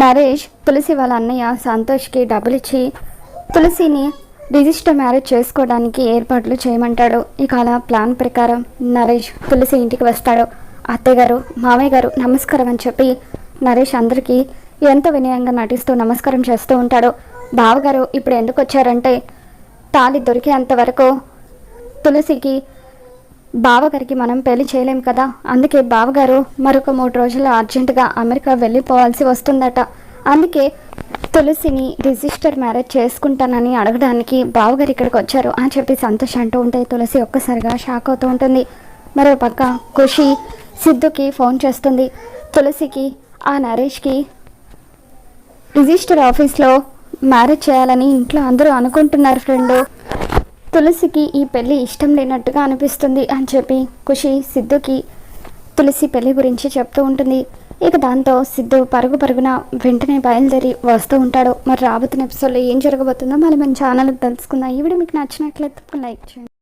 నరేష్ తులసి వాళ్ళ అన్నయ్య సంతోష్కి డబ్బులు ఇచ్చి తులసిని రిజిస్టర్ మ్యారేజ్ చేసుకోవడానికి ఏర్పాట్లు చేయమంటాడు. ఇక అలా ప్లాన్ ప్రకారం నరేష్ తులసి ఇంటికి వస్తాడు. అత్తయ్య గారు మామయ్య గారు నమస్కారం అని చెప్పి నరేష్ అందరికీ ఎంతో వినయంగా నటిస్తూ నమస్కారం చేస్తూ ఉంటాడు. బావగారు ఇప్పుడు ఎందుకు వచ్చారంటే తాళి దొరికేంత వరకు తులసికి బావగారికి మనం పెళ్ళి చేయలేం కదా. అందుకే బావగారు మరొక మూడు రోజులు అర్జెంటుగా అమెరికా వెళ్ళిపోవాల్సి వస్తుందట. అందుకే తులసిని రిజిస్టర్ మ్యారేజ్ చేసుకుంటానని అడగడానికి బావగారు ఇక్కడికి వచ్చారు. అని చెప్పి సంతోష్ అంటూ ఉంటే తులసి ఒక్కసారిగా షాక్ అవుతూ ఉంటుంది. మరో పక్క ఖుషి సిద్ధుకి ఫోన్ చేస్తుంది. తులసికి ఆ నరేష్కి రిజిస్టర్ ఆఫీస్లో మ్యారేజ్ చేయాలని ఇంట్లో అందరూ అనుకుంటున్నారు ఫ్రెండు. తులసికి ఈ పెళ్ళి ఇష్టం లేనట్టుగా అనిపిస్తుంది అని చెప్పి ఖుషి సిద్ధుకి తులసి పెళ్ళి గురించి చెప్తూ ఉంటుంది. ఇక దాంతో సిద్ధు పరుగు పరుగున వెంటనే బయలుదేరి వస్తూ ఉంటాడు. మరి రాబోతున్న ఎపిసోడ్లో ఏం జరగబోతుందో మళ్ళీ మన ఛానల్ తెలుసుకుందాం. ఈ వీడియో మీకు నచ్చినట్లయితే లైక్ చేయండి.